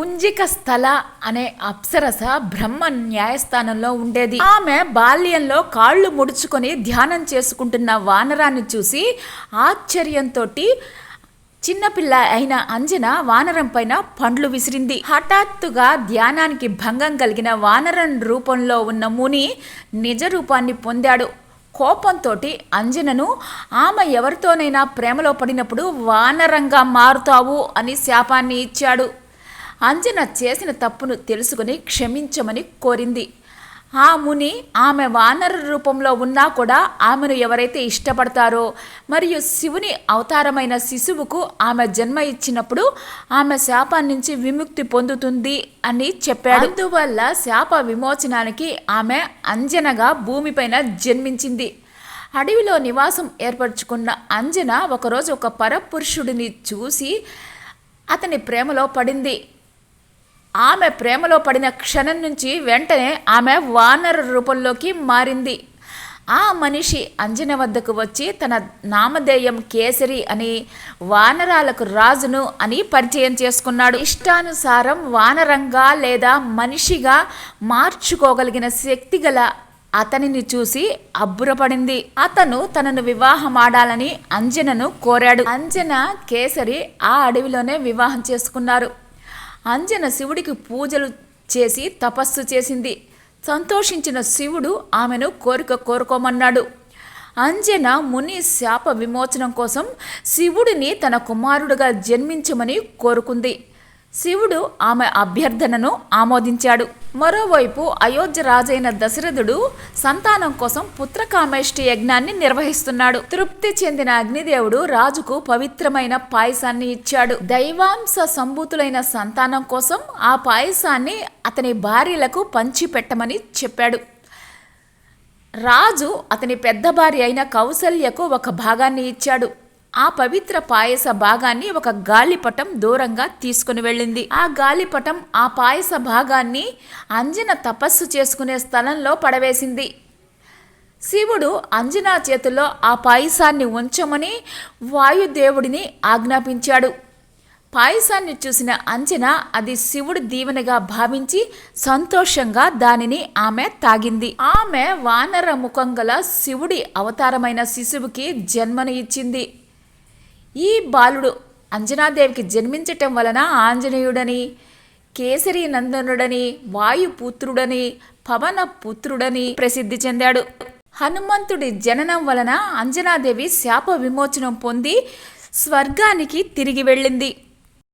పుంజిక స్థల అనే అప్సరస బ్రహ్మ న్యాయస్థానంలో ఉండేది. ఆమె బాల్యంలో కాళ్ళు ముడుచుకొని ధ్యానం చేసుకుంటున్న వానరాన్ని చూసి ఆశ్చర్యంతో చిన్నపిల్ల అయిన అంజన వానరం పైన పండ్లు విసిరింది. హఠాత్తుగా ధ్యానానికి భంగం కలిగిన వానరం రూపంలో ఉన్న ముని నిజ రూపాన్ని పొందాడు. కోపంతో అంజనను ఆమె ఎవరితోనైనా ప్రేమలో పడినప్పుడు వానరంగా మారుతావు అని శాపాన్ని ఇచ్చాడు. అంజన చేసిన తప్పును తెలుసుకుని క్షమించమని కోరింది. ఆ ముని ఆమె వానర రూపంలో ఉన్నా కూడా ఆమెను ఎవరైతే ఇష్టపడతారో మరియు శివుని అవతారమైన శిశువుకు ఆమె జన్మ ఇచ్చినప్పుడు ఆమె శాపం నుంచి విముక్తి పొందుతుంది అని చెప్పాడు. అందువల్ల శాప విమోచనానికి ఆమె అంజనగా భూమిపైన జన్మించింది. అడవిలో నివాసం ఏర్పరచుకున్న అంజన ఒకరోజు ఒక పరపురుషుడిని చూసి అతని ప్రేమలో పడింది. ఆమె ప్రేమలో పడిన క్షణం నుంచి వెంటనే ఆమె వానర రూపంలోకి మారింది. ఆ మనిషి అంజన వద్దకు వచ్చి తన నామధేయం కేసరి అని వానరాలకు రాజును అని పరిచయం చేసుకున్నాడు. ఇష్టానుసారం వానరంగా లేదా మనిషిగా మార్చుకోగలిగిన శక్తి గల అతనిని చూసి అబ్బురపడింది. అతను తనను వివాహం ఆడాలని అంజనను కోరాడు. అంజన కేసరి ఆ అడవిలోనే వివాహం చేసుకున్నారు. అంజన శివుడికి పూజలు చేసి తపస్సు చేసింది. సంతోషించిన శివుడు ఆమెను కోరిక కోరుకోమన్నాడు. అంజన ముని శాప విమోచనం కోసం శివుడిని తన కుమారుడుగా జన్మించమని కోరుకుంది. శివుడు ఆమె అభ్యర్థనను ఆమోదించాడు. మరోవైపు అయోధ్య రాజైన దశరథుడు సంతానం కోసం పుత్రకామేష్టి యజ్ఞాన్ని నిర్వహిస్తున్నాడు. తృప్తి చెందిన అగ్నిదేవుడు రాజుకు పవిత్రమైన పాయసాన్ని ఇచ్చాడు. దైవాంశ సంభూతులైన సంతానం కోసం ఆ పాయసాన్ని అతని భార్యలకు పంచి పెట్టమని చెప్పాడు. రాజు అతని పెద్ద భార్య అయిన కౌసల్యకు ఒక భాగాన్ని ఇచ్చాడు. ఆ పవిత్ర పాయస భాగాన్ని ఒక గాలిపటం దూరంగా తీసుకుని వెళ్ళింది. ఆ గాలిపటం ఆ పాయస భాగాన్ని అంజన తపస్సు చేసుకునే స్థలంలో పడవేసింది. శివుడు అంజనా చేతిలో ఆ పాయసాన్ని ఉంచమని వాయుదేవుడిని ఆజ్ఞాపించాడు. పాయసాన్ని చూసిన అంజన అది శివుడి దీవెనగా భావించి సంతోషంగా దానిని ఆమె తాగింది. ఆమె వానర ముఖం గల శివుడి అవతారమైన శిశువుకి జన్మను ఇచ్చింది. ఈ బాలుడు అంజనాదేవికి జన్మించటం వలన ఆంజనేయుడని కేసరి నందనుడని వాయుపుత్రుడని పవన పుత్రుడని ప్రసిద్ధి చెందాడు. హనుమంతుడి జననం వలన అంజనాదేవి శాప విమోచనం పొంది స్వర్గానికి తిరిగి వెళ్ళింది.